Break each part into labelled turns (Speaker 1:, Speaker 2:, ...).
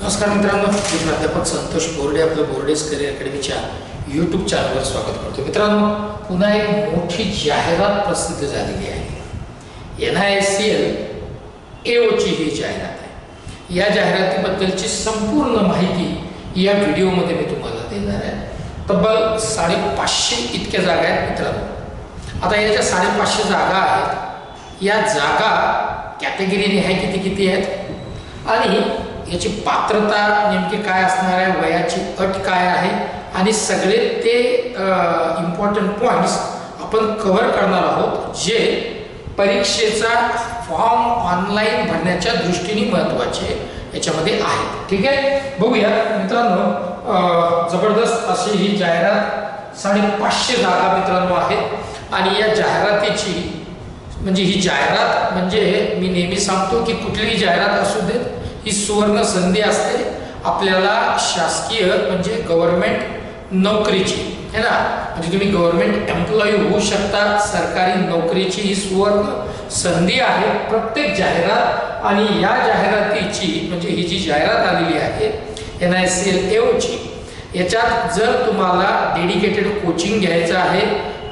Speaker 1: नमस्कार मित्रांनो मी प्राध्यापक संतोष बोर्डे आपलं बोर्डेस करिअर अकॅडमीच्या यूट्यूब चॅनलवर स्वागत करतो मित्रांनो पुन्हा एक मोठी जाहिरात प्रसिद्ध झालेली आहे. N I S C L एओची ही जाहिरात आहे. या जाहिरातीबद्दलची संपूर्ण माहिती या व्हिडिओमध्ये मी तुम्हाला देणार आहे. तब्बल साडेपाचशे इतक्या जागा आहेत मित्रांनो. आता या ज्या साडेपाचशे जागा आहेत या जागा कॅटेगरीने आहे किती किती आहेत? आणि याची पात्रता नेमकी काय असणार आहे वयाची अट काय आहे आणि सगळे ते इम्पॉर्टंट पॉईंट्स आपण कव्हर करणार आहोत जे परीक्षेचा फॉर्म ऑनलाईन भरण्याच्या दृष्टीने महत्त्वाचे याच्यामध्ये आहेत ठीक आहे? बघूया मित्रांनो जबरदस्त अशी ही जाहिरात साडेपाचशे जागा मित्रांनो आहेत आणि या जाहिरातीची म्हणजे ही जाहिरात म्हणजे मी नेहमी सांगतो की कुठलीही जाहिरात असू देत ही सुवर्ण संधी असते आपल्याला शासकीय म्हणजे गव्हर्नमेंट नोकरीची. है ना? म्हणजे तुम्ही गव्हर्नमेंट एम्प्लॉई होऊ शकता सरकारी नोकरीची ही सुवर्ण संधी आहे प्रत्येक जाहिरात आणि या जाहिरातीची म्हणजे ही जी जाहिरात आलेली आहे एन आय सी एल एओची याच्यात जर तुम्हाला डेडिकेटेड कोचिंग घ्यायचं आहे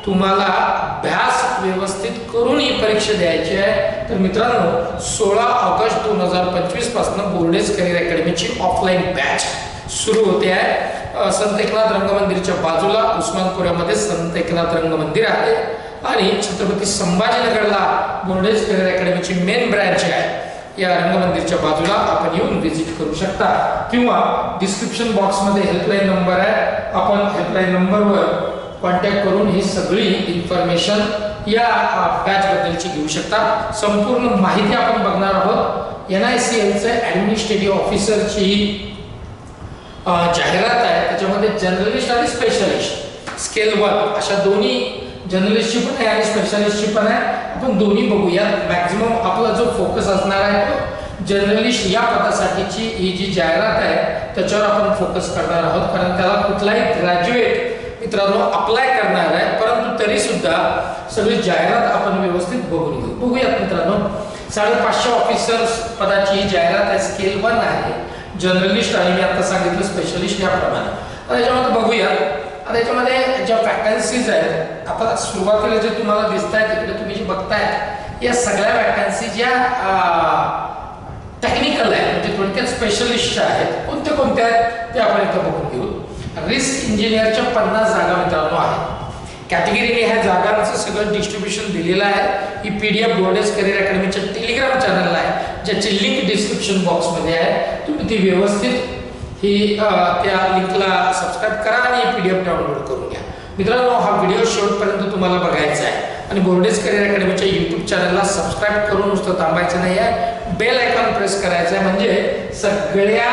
Speaker 1: तुम्हाला अभ्यास व्यवस्थित करून ही परीक्षा द्यायची आहे. तर मित्रांनो सोळा ऑगस्ट दोन हजार पंचवीसपासून बोर्डेज करिअर अकॅडमीची ऑफलाईन बॅच सुरू होते आहे. संत एकनाथ रंगमंदिरच्या बाजूला उस्मानपुऱ्यामध्ये संत एकनाथ रंगमंदिर आहे. आणि छत्रपती संभाजीनगरला बोर्डेज करिअर अकॅडमीची मेन ब्रँच आहे. या रंगमंदिरच्या बाजूला आपण येऊन व्हिजिट करू शकता. किंवा डिस्क्रिप्शन बॉक्समध्ये हेल्पलाईन नंबर आहे. आपण हेल्पलाईन नंबरवर कॉन्टॅक्ट करून ही सगळी इन्फॉर्मेशन या बॅच बद्दलची घेऊ शकता. संपूर्ण माहिती आपण बघणार आहोत. एन आय सी एलचं ॲडमिनिस्ट्रेटिव्ह ऑफिसरची ही जाहिरात आहे. त्याच्यामध्ये जर्नलिस्ट आणि स्पेशलिस्ट स्केल वन अशा दोन्ही जर्नलिस्टची पण आहे आणि स्पेशलिस्टची पण आहे. आपण दोन्ही बघूया मॅक्झिमम आपला जो फोकस असणार आहे तो जर्नलिस्ट या पदासाठीची ही जी जाहिरात आहे त्याच्यावर आपण फोकस करणार आहोत. कारण त्याला कुठलाही ग्रॅज्युएट मित्रांनो अप्लाय करणार आहे परंतु तरी सुद्धा सगळी जाहिरात आपण व्यवस्थित बघून घेऊ. बघूयात मित्रांनो साडेपाचशे ऑफिसर्स पदाची ही जाहिरात आहे स्केल वन आहे. जर्नलिस्ट आणि मी आता सांगितलं स्पेशलिस्ट याप्रमाणे. आता याच्यामध्ये बघूया आता याच्यामध्ये ज्या वॅकन्सीज आहेत आता सुरुवातीला जे तुम्हाला दिसत आहेत तिकडे तुम्ही जे बघताय या सगळ्या वॅकन्सी ज्या टेक्निकल आहेत म्हणजे थोडक्यात स्पेशलिस्टच्या आहेत कोणत्या कोणत्या आहेत ते आपण इथं बघून घेऊ. रिस्क इंजिनियरच्या पन्नास जागा मित्रांनो आहेत. कॅटेगरीने ह्या जागांचं सगळं डिस्ट्रीब्युशन दिलेलं आहे. ही P D F Bordes career अकॅडमीच्या Telegram चॅनलला आहे ज्याची लिंक डिस्क्रिप्शन बॉक्समध्ये आहे. तुम्ही ती व्यवस्थित ही त्या लिंकला सबस्क्राईब करा आणि पी डी एफ डाउनलोड करून घ्या. मित्रांनो हा व्हिडिओ शेवटपर्यंत तुम्हाला बघायचा आहे. आणि बोर्डेस करिअर अकॅडमीच्या यूट्यूब चॅनलला सबस्क्राईब करून नुसतं थांबायचं नाही आहे बेल आयकॉन प्रेस करायचं आहे म्हणजे सगळ्या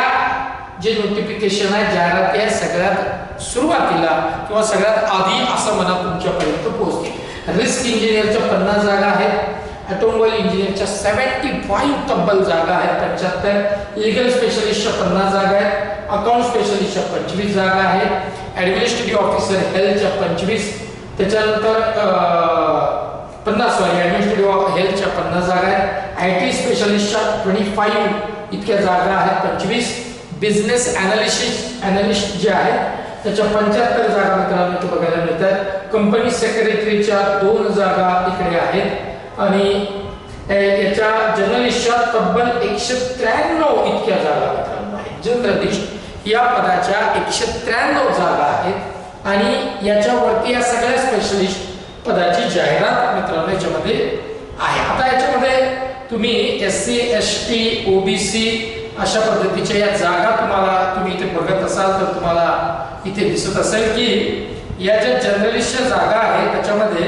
Speaker 1: जे नोटिफिकेशन आहे जाहिराती आहे सगळ्यात सुरुवातीला किंवा सगळ्यात आधी असं म्हणा तुमच्यापर्यंत पोहोचते. रिस्क इंजिनियरच्या पन्नास जागा आहेत. ऑटोमोबाईल इंजिनियरच्या सेव्हन्टी फाईव्ह तब्बल जागा आहेत पंच्याहत्तर. लिगल स्पेशलिस्टच्या पन्नास जागा आहेत. अकाउंट स्पेशलिस्टच्या पंचवीस जागा आहेत. ॲडमिनिस्ट्रेटिव्ह ऑफिसर हेल्थच्या पंचवीस. त्याच्यानंतर पन्नास सॉरी ॲडमिनिस्ट्रेटिव्ह हेल्थच्या पन्नास जागा आहेत. आय टी स्पेशलिस्टच्या ट्वेंटी फाईव्ह इतक्या जागा आहेत पंचवीस. बिझनेस अनालिसिस अनालिस्ट जे आहेत त्याच्या पंच्याहत्तर जागा मित्रांनो इथे बघायला मिळतात कंपनी सेक्रेटरीच्या दोन जागा इकडे आहेत. आणि याच्या जर्नलिस्टच्या तब्बल एकशे त्र्याण्णव इतक्या जागा मित्रांनो आहेत. जर्नलिस्ट या पदाच्या एकशे त्र्याण्णव जागा आहेत. आणि याच्यावरती या सगळ्या स्पेशलिस्ट पदाची जाहिरात मित्रांनो याच्यामध्ये आहे. आता याच्यामध्ये तुम्ही S C S T OBC अशा पद्धतीच्या या जागा तुम्हाला तुम्ही इथे बघत असाल तर तुम्हाला इथे दिसत असेल की या ज्या जर्नलिस्टच्या जागा आहेत त्याच्यामध्ये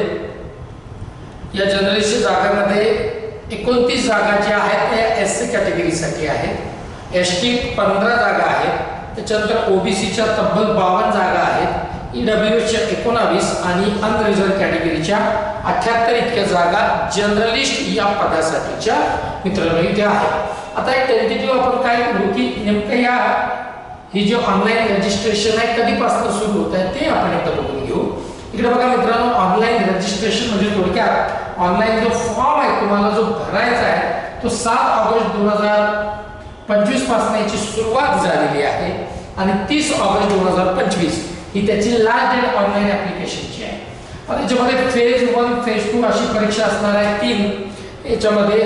Speaker 1: या जर्नलिस्टच्या जागांमध्ये एकोणतीस जागा ज्या आहेत त्या एस सी कॅटेगरीसाठी आहेत. एस टी पंधरा जागा आहेत. त्याच्यानंतर ओबीसीच्या तब्बल बावन्न जागा आहेत. ई डब्ल्यूच्या एकोणावीस आणि अनरिझर्व कॅटेगरीच्या अठ्याहत्तर इतक्या जागा जर्नलिस्ट या पदासाठीच्या मित्रांनो इथे आहे आता एक टेंटेटिव्ह आपण काय करू की नेमकं या ही जे ऑनलाईन रजिस्ट्रेशन आहे कधीपासून सुरू होत आहे ते आपण एकदा बघून घेऊ. इकडे बघा मित्रांनो ऑनलाईन रजिस्ट्रेशन म्हणजे थोडक्यात ऑनलाईन जो फॉर्म आहे तुम्हाला जो भरायचा आहे तो सात ऑगस्ट दोन हजार पंचवीसपासून याची सुरुवात झालेली आहे आणि तीस ऑगस्ट दोन हजार पंचवीस. ही त्याची लास्ट डेट ऑनलाईन ऍप्लिकेशनची आहे. आता याच्यामध्ये फेज वन फेज टू अशी परीक्षा असणार आहे तीन. याच्यामध्ये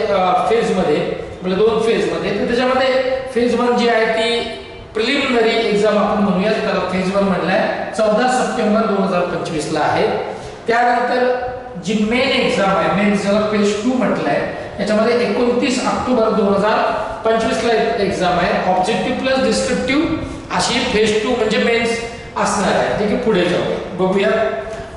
Speaker 1: फेजमध्ये म्हणजे दोन फेजमध्ये तर त्याच्यामध्ये फेज वन जी आहे ती प्रिलिमिनरी एक्झाम आपण म्हणूया त्याला फेज वन म्हणलाय चौदा सप्टेंबर दोन हजार पंचवीसला आहे. त्यानंतर जी मेन एक्झाम आहे मेन ज्याला फेज टू म्हटलंय याच्यामध्ये एकोणतीस ऑक्टोबर दोन हजार पंचवीसला एक्झाम आहे. ऑब्जेक्टिव्ह प्लस डिस्क्रिप्टिव्ह अशी फेज टू म्हणजे मेन्स असणार आहे. जे की पुढे जाऊ. बघूया.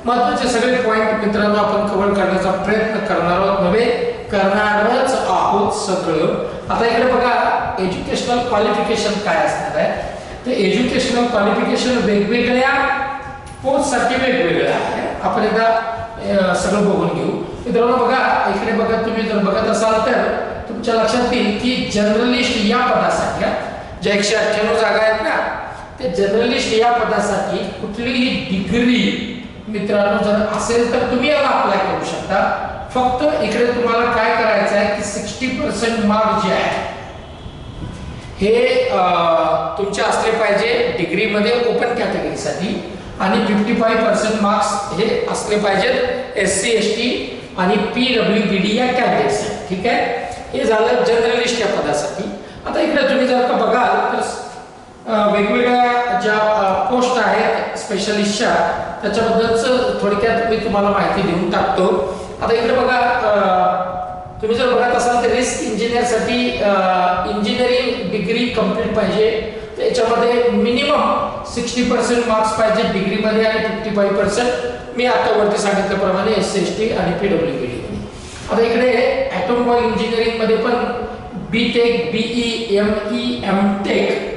Speaker 1: महत्त्वाचे सगळे पॉईंट मित्रांनो आपण कव्हर करण्याचा प्रयत्न करणार आहोत. नव्हे करणारच आहोत सगळं. आता इकडे बघा एज्युकेशनल क्वालिफिकेशन काय असणार आहे? तर एज्युकेशनल क्वालिफिकेशन वेगवेगळ्या कोर्ससाठी वेगवेगळ्या आहे. आपण एकदा सगळं बघून घेऊ. मित्रांनो बघा इकडे बघा तुम्ही जर बघत असाल तर तुमच्या लक्षात येईल की जर्नलिस्ट या पदासाठी ज्या एकशे अठ्ठ्याण्णव जागा आहेत ना ते जर्नलिस्ट या पदासाठी कुठलीही डिग्री मित्रांनो जर असेल तर तुम्ही याला अप्लाय करू शकता. फक्त इकडे तुम्हाला काय करायचं आहे की सिक्स्टी पर्सेंट मार्क जे आहे हे तुमचे असले पाहिजे डिग्रीमध्ये ओपन कॅटेगरीसाठी आणि फिफ्टी फाईव्ह पर्सेंट मार्क्स हे असले पाहिजेत एस सी एस टी आणि पी डब्ल्यू बी डी या कॅटेगरीसाठी ठीक आहे? हे झालं जर्नलिस्ट या पदासाठी. आता इकडे तुम्ही जर का बघाल तर वेगवेगळ्या ज्या पोस्ट आहेत स्पेशलिस्टच्या त्याच्याबद्दलच थोडक्यात मी तुम्हाला माहिती देऊन टाकतो. आता इकडे बघा तुम्ही जर बघत असाल तर रिस्क इंजिनियरसाठी इंजिनिअरिंग डिग्री कंप्लीट पाहिजे. त्याच्यामध्ये मिनिमम सिक्स्टी पर्सेंट मार्क्स पाहिजे डिग्रीमध्ये आणि फिफ्टी फाईव्ह पर्सेंट मी आता वरती सांगितल्याप्रमाणे एस सी एस टी आणि पी डब्ल्यू डी आता इकडे ॲटोमोबाईल इंजिनिअरिंगमध्ये पण B tech BE M E M tech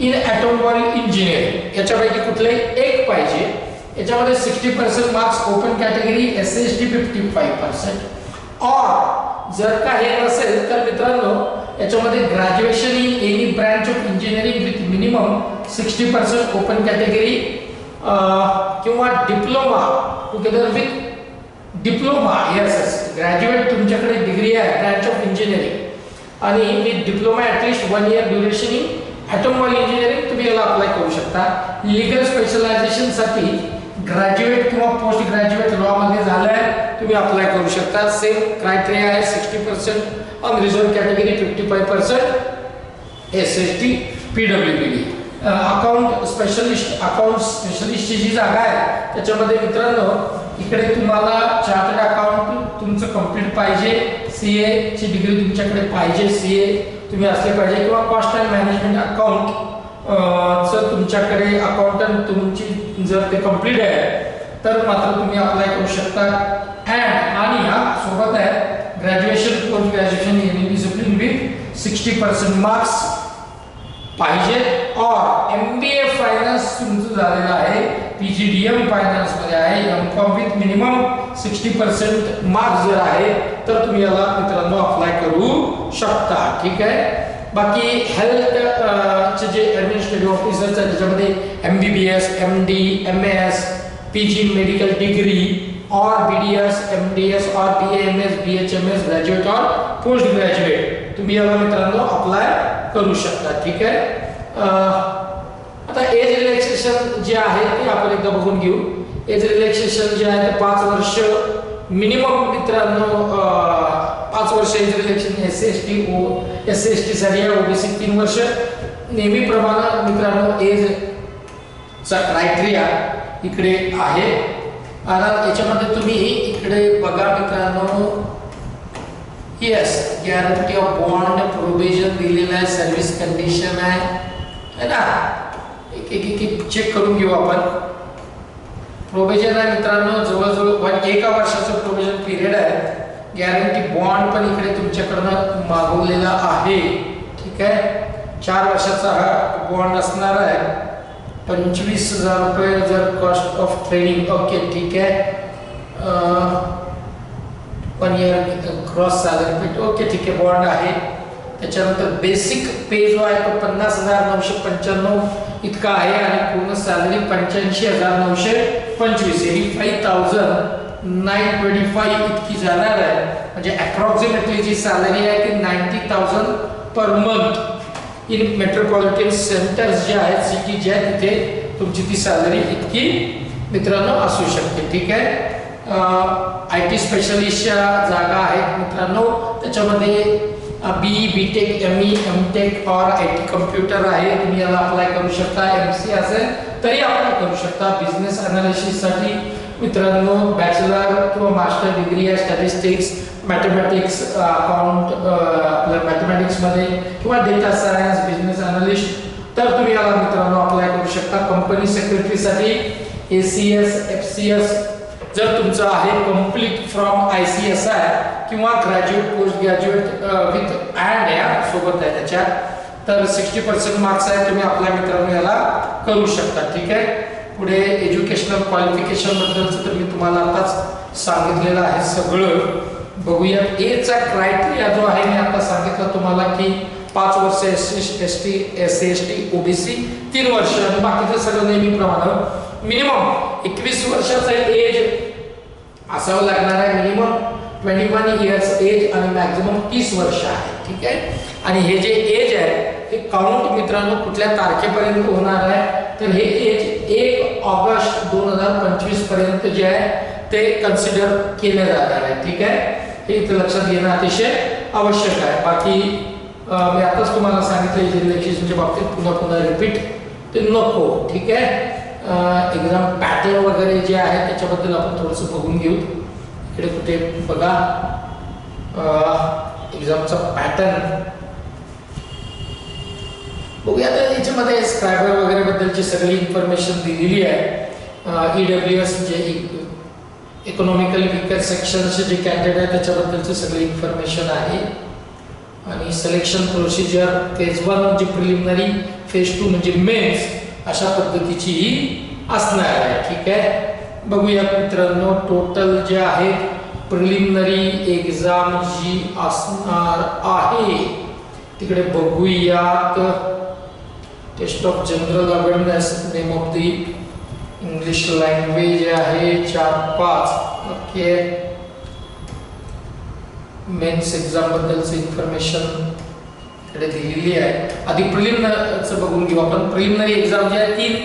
Speaker 1: in automobile engineering याच्यापैकी कुठलंही एक पाहिजे. याच्यामध्ये sixty percent marks open category S S T fifty five percent or जर का हे नसेल तर मित्रांनो याच्यामध्ये graduation in any branch of engineering with minimum sixty percent open category किंवा diploma together with diploma yes S graduate तुमच्याकडे degree आहे ब्रँच ऑफ इंजिनिअरिंग आणि with diploma at least one year duration in automobile engineering तुम्ही याला apply करू शकता. Legal स्पेशलायझेशनसाठी graduate किंवा पोस्ट ग्रॅज्युएट लॉमध्ये झालंय तुम्ही अप्लाय करू शकता. सेम क्रायटेरिया आहे sixty percent unreserved category fifty five percent S S T P W B D account specialist account स्पेशलिस्टची जी जागा आहे त्याच्यामध्ये मित्रांनो इकडे तुम्हाला चार्टर्ड अकाउंट तुमचं कंप्लीट पाहिजे. सी ची डिग्री तुमच्याकडे पाहिजे. सी ए तुम्ही असले पाहिजे किंवा कॉस्ट अँड मॅनेजमेंट अकाउंट जर तुमच्याकडे अकाउंटंट तुमची जर ते कंप्लीट आहे तर मात्र तुम्ही अप्लाय करू शकता. अँड आणि हा सोबत आहे graduation post graduation in discipline with sixty percent marks पाहिजे. और एम बी ए फायनान्स तुमचं झालेलं आहे. पी जी डी एम फायनान्समध्ये आहे. M Com with minimum sixty percent marks जर आहे, तर तुम्ही याला मित्रांनो अप्लाय करू शकता. ठीक आहे? बाकी हेल्थ चे जे ॲडमिनिस्ट्रेटिव्ह ऑफिसर्स आहेत, त्याच्यामध्ये M B B S M D M S P G medical degree और B D S M D S और B M S B H M S graduate और पोस्ट ग्रॅज्युएट तुम्ही याला मित्रांनो अप्लाय करू शकता ठीक आहे? आता एज रिलॅक्सेशन जे आहे ते आपण एकदा बघून घेऊ. एज रिलॅक्सेशन जे आहे ते पाच वर्ष मिनिमम मित्रांनो पाच वर्ष age relaxation S S T O S S T साठी ओबीसी तीन वर्ष. नेहमीप्रमाणे मित्रांनो एज चा क्रायटेरिया इकडे आहे. आता याच्यामध्ये तुम्ही इकडे बघा मित्रांनो yes guarantee of bond provision दिलेलं आहे सर्व्हिस कंडिशन आहे. है ना? एक एक एक एक चेक करून घेऊ आपण. प्रोविजन आहे मित्रांनो जवळजवळ एका वर्षाचं प्रोविजन पिरियड आहे. गॅरंटी बॉन्ड पण इकडे तुमच्याकडनं मागवलेला आहे. ठीक आहे? चार वर्षाचा हा बॉन्ड असणार आहे. पंचवीस हजार रुपये जर कॉस्ट ऑफ ट्रेनिंग ओके ठीक आहे. One year cross salary pet okay ठीक आहे बॉन्ड आहे. त्याच्यानंतर बेसिक पे जो आहे तो पन्नास हजार नऊशे पंच्याण्णव इतका आहे आणि पूर्ण सॅलरी पंच्याऐंशी हजार नऊशे पंचवीस. Eighty five thousand nine twenty five इतकी जाणार आहे. म्हणजे अप्रॉक्सिमेटली जी सॅलरी आहे ती ninety thousand per month in metropolitan centres जे आहेत सिटी जे आहेत तिथे तुमची ती सॅलरी इतकी मित्रांनो असू शकते. ठीक आहे? आय टी स्पेशलिस्टच्या जागा आहेत मित्रांनो. त्याच्यामध्ये B B tech M E M tech और आय टी कम्प्युटर आहे. तुम्ही याला अप्लाय करू शकता. एम सी असेल तरी अप्लाय करू शकता. बिझनेस अनालिसिससाठी मित्रांनो बॅचलर किंवा मास्टर डिग्री आहे स्टॅटिस्टिक्स मॅथमॅटिक्स अकाउंट आपल्या मॅथमॅटिक्समध्ये किंवा डेटा सायन्स बिझनेस अनालिस्ट तर तुम्ही याला मित्रांनो अप्लाय करू शकता. Company सेक्रेटरीसाठी A C S F C S जर तुमचं आहे complete from I C S I किंवा graduate post graduate with and या सोबत आहे त्याच्यात तर सिक्स्टी पर्सेंट मार्क्स आहे तुम्ही आपल्या मित्रांनो याला करू शकता ठीक आहे? पुढे एज्युकेशनल क्वालिफिकेशन बद्दलचं तर मी तुम्हाला आताच सांगितलेलं आहे सगळं. बघूया एचा क्रायटेरिया जो आहे मी आता सांगितलं तुम्हाला की पाच वर्ष S C S T S C S T OBC तीन वर्ष. आणि बाकीचं सगळं नेहमीप्रमाणे मिनिमम एकवीस वर्षाचं एज असावं लागणार आहे minimum twenty one years age आणि मॅक्झिमम तीस वर्ष आहे ठीक आहे? आणि हे जे एज आहे हे काउंट मित्रांनो कुठल्या तारखेपर्यंत होणार आहे? तर हे एज एक ऑगस्ट दोन हजार पंचवीसपर्यंत जे आहे ते कन्सिडर केलं जाणार आहे ठीक आहे? हे इथं लक्षात घेणं अतिशय आवश्यक आहे. बाकी मी आताच तुम्हाला सांगितलं इलेक्शनच्या बाबतीत पुन्हा पुन्हा रिपीट ते नको ठीक आहे? एक्झाम पॅटर्न वगैरे जे आहे त्याच्याबद्दल आपण थोडंसं बघून घेऊ. इकडे कुठे बघा. एक्झामचा पॅटर्न बघूया तर याच्यामध्ये स्क्रायबर वगैरे बद्दलची सगळी इन्फॉर्मेशन दिलेली आहे. ई डब्ल्यू एस जे इकॉनॉमिकल विकर सेक्शनचे जे कॅन्डिडेट आहे त्याच्याबद्दलची सगळी इन्फॉर्मेशन आहे. आणि सिलेक्शन प्रोसिजर फेज वन म्हणजे प्रिलिमिनरी फेज टू म्हणजे मेन्स अशा पद्धतीची ही असणार आहे. ठीक आहे? बघूया मित्रांनो टोटल जे आहे प्रिलिमिनरी एक्झाम जी असणार आहे तिकडे बघूयात test of general awareness name of the English language आहे चार पाच. ओके मेन्स एक्झामबद्दलचं इन्फॉर्मेशन इकडे दिलेली आहे. आधी प्रिलिमिनरचं बघून घेऊ आपण. प्रिलिमिनरी एक्झाम जे आहे तीन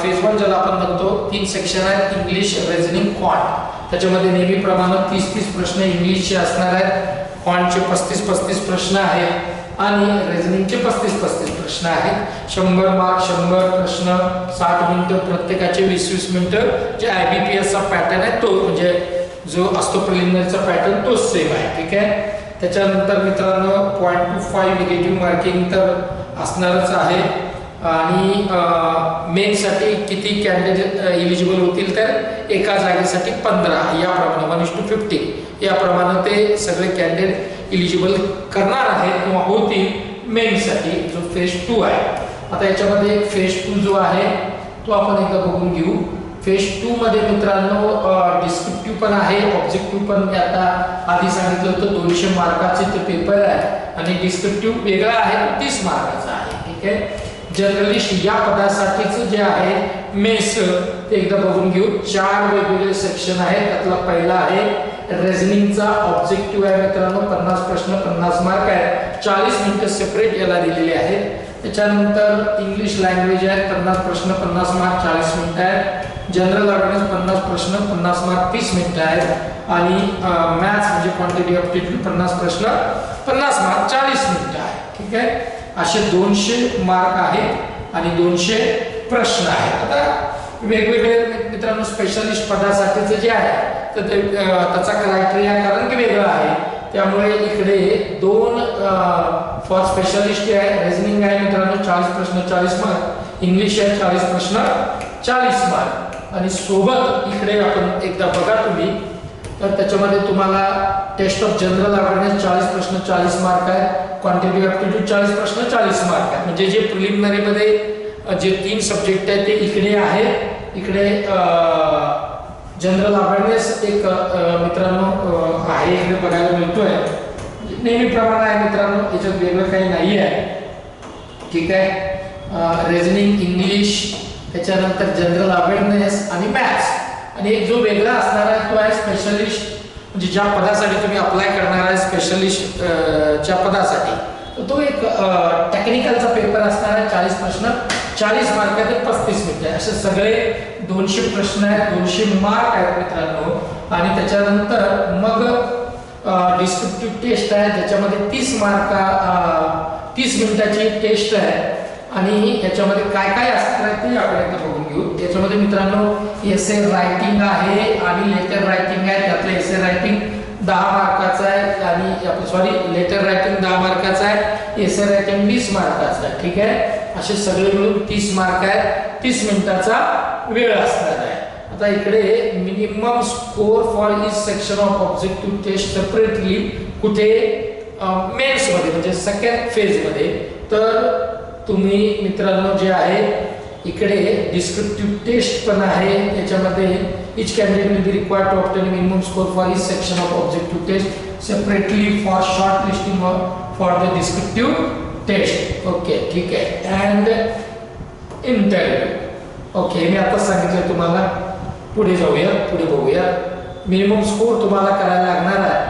Speaker 1: फेज वन ज्याला आपण म्हणतो तीन सेक्शन आहेत इंग्लिश रेझनिंग क्वांट त्याच्यामध्ये नेहमीप्रमाणे तीस तीस प्रश्न इंग्लिशचे असणार आहेत. क्वांटचे पस्तीस पस्तीस प्रश्न आहेत. आणि रेझनिंगचे पस्तीस पस्तीस प्रश्न आहेत. शंभर मार्क शंभर प्रश्न साठ मिनिटं प्रत्येकाचे वीस वीस मिनिटं. जे आय बी पी एसचा पॅटर्न आहे तो म्हणजे जो असतो प्रिलिमिनरीचा पॅटर्न तोच सेम आहे. ठीक आहे? त्याच्यानंतर मित्रांनो point two five negative marking तर असणारच आहे. आणि मेनसाठी किती कॅन्डिडेट इलिजिबल होतील तर एका जागेसाठी पंधरा. याप्रमाणे वन इस टू फिफ्टी याप्रमाणे ते सगळे कॅन्डिडेट इलिजिबल करणार आहेत किंवा होतील मेनसाठी जो फेज टू आहे. आता याच्यामध्ये फेज टू जो आहे तो आपण एकदा बघून घेऊ. फेज टू मध्ये मित्रांनो डिस्क्रिप्टिव्ह पण आहे ऑब्जेक्टिव्ह पण मी आता आधी सांगितलं होतं दोनशे मार्काचे ते पेपर आहे. आणि डिस्क्रिप्टिव्ह वेगळा आहे तीस मार्काचा आहे ठीक आहे? जर्नलिस्ट या पदासाठीच जे आहे मेस ते एकदा बघून घेऊ. चार वेगवेगळे सेक्शन आहेत त्यातला पहिला आहे रेझनिंगचा ऑब्जेक्टिव्ह आहे मित्रांनो पन्नास प्रश्न पन्नास मार्क आहे. चाळीस मिनिटं सेपरेट याला दिलेले आहेत. त्याच्यानंतर इंग्लिश लँग्वेज आहे पन्नास प्रश्न पन्नास मार्क चाळीस मिनिटं आहेत. जनरल अवेअरनेस पन्नास प्रश्न पन्नास मार्क तीस मिनिटं आहेत. आणि मॅथ्स म्हणजे क्वांटिटी ऑप्टिट्यूड पन्नास प्रश्न पन्नास मार्क चाळीस मिनिटं आहे ठीक आहे? असे दोनशे मार्क आहेत आणि दोनशे प्रश्न आहेत. आता वेगवेगळे मित्रांनो स्पेशलिस्ट पदासाठीचं जे आहे तर ते त्याचा क्रायटेरिया कारण की वेगळा आहे. त्यामुळे इकडे दोन फॉर स्पेशलिस्ट जे आहे रिझनिंग आहे मित्रांनो चाळीस प्रश्न चाळीस मार्क. इंग्लिश आहे चाळीस प्रश्न चाळीस मार्क. आणि सोबत इकडे आपण एकदा बघा तुम्ही तर त्याच्यामध्ये तुम्हाला टेस्ट ऑफ जनरल अवेअरनेस चाळीस प्रश्न चाळीस मार्क आहे क्वांटिटी ॲप्टिट्यूड चाळीस प्रश्न चाळीस मार्क आहे. म्हणजे जे प्रिलिमिनरीमध्ये जे तीन सब्जेक्ट आहेत ते इकडे आहेत इकडे जनरल अवेअरनेस एक मित्रांनो आहे इकडे बघायला मिळतोय. नेहमीप्रमाणे आहे मित्रांनो याच्यात वेगळं काही नाही आहे ठीक आहे? रेझनिंग इंग्लिश त्याच्यानंतर जनरल अवेअरनेस आणि मॅथ्स आणि एक जो वेगळा असणार आहे तो आहे स्पेशलिस्ट म्हणजे ज्या पदासाठी तुम्ही अप्लाय करणार आहे स्पेशलिस्ट च्या पदासाठी. तर तो एक टेक्निकलचा पेपर असणार आहे चाळीस प्रश्न. चाळीस मार्काचे पस्तीस मिनिटं असे सगळे दोनशे प्रश्न आहेत दोनशे मार्क आहेत मित्रांनो. आणि त्याच्यानंतर मग डिस्क्रिप्टिव्ह टेस्ट आहे ज्याच्यामध्ये तीस मार्का तीस मिनिटाची टेस्ट आहे. आणि याच्यामध्ये काय काय असतं आहे ते बघून घेऊ. याच्यामध्ये मित्रांनो एस ए रायटिंग आहे आणि लेटर रायटिंग आहे. त्यातलं एस ए रायटिंग दहा मार्काचं आहे आणि आपलं सॉरी लेटर रायटिंग दहा मार्काचं आहे. एस ए रायटिंग वीस मार्काचं आहे. ठीक आहे? असे सगळे मिळून तीस मार्क आहेत तीस मिनिटाचा वेळ असणार आहे. आता इकडे minimum score for each section of objective test separately कुठे? मेन्समध्ये म्हणजे सेकंड फेजमध्ये. तर तुम्ही मित्रांनो जे आहे इकडे डिस्क्रिप्टिव्ह टेस्ट पण आहे. त्याच्यामध्ये each candidate will be required to obtain minimum score for each section of objective test separately for short listing for the descriptive test okay ठीक आहे. अँड इंटरव्ह्यू ओके मी आता सांगितलं तुम्हाला. पुढे जाऊया पुढे बघूया. मिनिमम स्कोर तुम्हाला करायला लागणार आहे.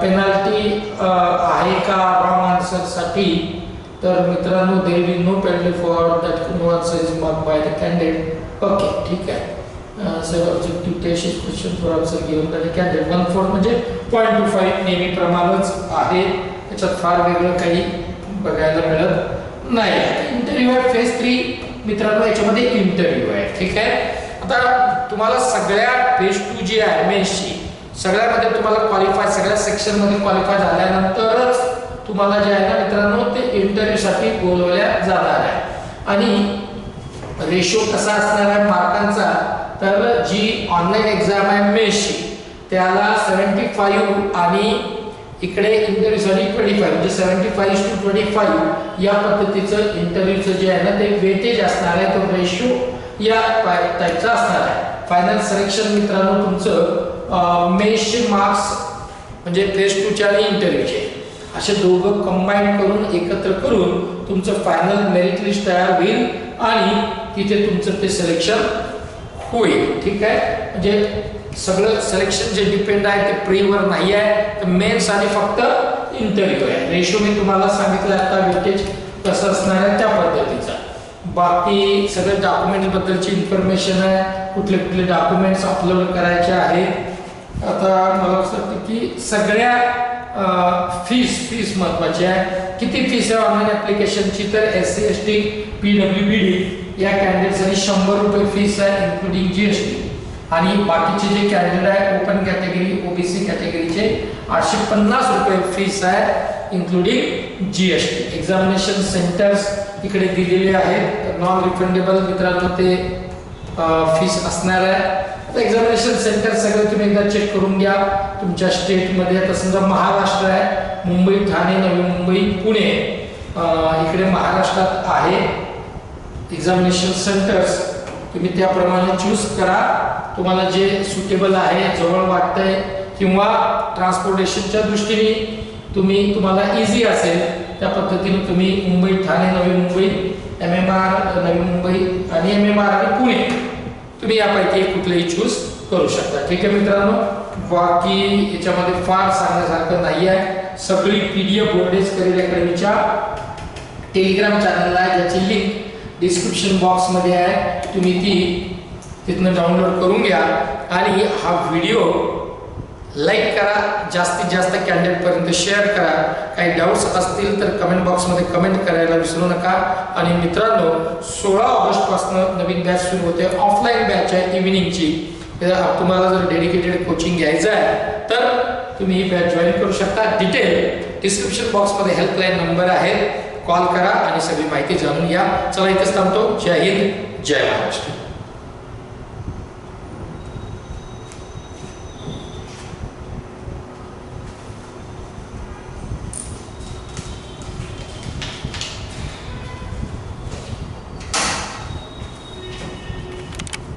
Speaker 1: पेनाल्टी आहे का? रॉंग आन्सरसाठी तर मित्रांनो there will no penalty for that no is mark by the candidate okay ठीक आहे. Sir objective test is question for answer given by the candidate one four म्हणजे पॉईंट टू फाईव्ह नेहमीप्रमाणेच आहे. त्याच्यात फार वेगळं काही बघायला मिळत नाही. इंटरव्ह्यू आहे फेज थ्री मित्रांनो याच्यामध्ये इंटरव्ह्यू आहे ठीक आहे? आता तुम्हाला सगळ्या फेज टू जी आहे मेन्सची सगळ्यामध्ये तुम्हाला क्वालिफाय सगळ्या सेक्शनमध्ये क्वालिफाय झाल्यानंतरच तुम्हाला जे आहे ना मित्रांनो ते इंटरव्ह्यूसाठी बोलवल्या जाणार आहे. आणि रेशो कसा असणार आहे मार्कांचा तर जी ऑनलाईन एक्झाम आहे मेन्सची त्याला सेवन्टी फाईव्ह आणि इकडे इंटरव्ह्यूसाठी ट्वेंटी फाईव्ह म्हणजे seventy five to twenty five या पद्धतीचं इंटरव्ह्यूचं जे आहे ना ते वेटेज असणार आहे तो रेशो या टाईपचा असणार आहे. फायनल सिलेक्शन मित्रांनो तुमचं मेन्सचे मार्क्स म्हणजे फेस टूचे आणि इंटरव्ह्यूचे असे दोघं कंबाईन करून एकत्र करून तुमचं फायनल मेरिट लिस्ट तयार होईल आणि तिथे तुमचं ते सिलेक्शन होईल. ठीक आहे? म्हणजे सगळं सिलेक्शन जे डिपेंड आहे ते प्रीवर नाही आहे. तर मेन्स आणि फक्त इंटरव्ह्यू आहे रेशो मी तुम्हाला सांगितलं आता वेटेज कसं असणार आहे त्या पद्धतीचा. बाकी सगळे डॉक्युमेंट्सबद्दलची इन्फॉर्मेशन आहे. कुठले कुठले डॉक्युमेंट्स अपलोड करायचे आहेत. आता मला असं वाटतं की सगळ्या फीस फीस महत्वाची आहे. किती फीस आहे ऑनलाईन ऍप्लिकेशनची तर S C S T P W B D या कॅन्डिडेटसाठी शंभर रुपये फीस आहे इन्क्लुडिंग जी एस टी आणि बाकीचे जे कॅन्डिडेट आहे ओपन कॅटेगरी ओबीसी कॅटेगरीचे आठशे पन्नास रुपये फीस आहे including G S T examination centres इकडे दिलेले आहेत. नॉन रिफंडेबल मित्रांनो ते फीस असणार आहे. तर एक्झामिनेशन सेंटर सगळं तुम्ही एकदा चेक करून घ्या. तुमच्या स्टेटमध्ये आता समजा महाराष्ट्र आहे मुंबई ठाणे नवी मुंबई पुणे. इकडे महाराष्ट्रात आहे. एक्झामिनेशन सेंटर्स तुम्ही त्याप्रमाणे चूज करा. तुम्हाला जे सुटेबल आहे जवळ वाटतंय किंवा ट्रान्सपोर्टेशनच्या दृष्टीने तुम्ही तुम्हाला इझी असेल त्या पद्धतीने तुम्ही Mumbai Thane Navi Mumbai M M R Navi Mumbai आणि एम एम आर आणि पुणे. तुम्ही यापैकी कुठलेही चूज करू शकता. ठीक आहे मित्रांनो? बाकी याच्यामध्ये फार सांगण्यासारखं नाही आहे. सगळी पी डी एफ बोर्डेज करेल अकॅडमीच्या टेलिग्राम चॅनलला आहे ज्याची लिंक डिस्क्रिप्शन बॉक्समध्ये आहे. तुम्ही ती तिथनं डाउनलोड करून घ्या. आणि हा व्हिडिओ लाईक करा जास्तीत जास्त कॅन्डिडेटपर्यंत शेअर करा. काही डाऊट्स असतील तर कमेंट बॉक्समध्ये कमेंट करायला विसरू नका. आणि मित्रांनो सोळा ऑगस्टपासून नवीन बॅच सुरू होते. ऑफलाईन बॅच आहे इव्हिनिंगची तुम्हाला जर डेडिकेटेड कोचिंग घ्यायचं आहे तर तुम्ही ही बॅच जॉईन करू शकता. डिटेल डिस्क्रिप्शन बॉक्समध्ये हेल्पलाईन नंबर आहे. कॉल करा आणि सगळी माहिती जाणून घ्या. चला इथेच थांबतो. जय हिंद. जय महाराष्ट्र.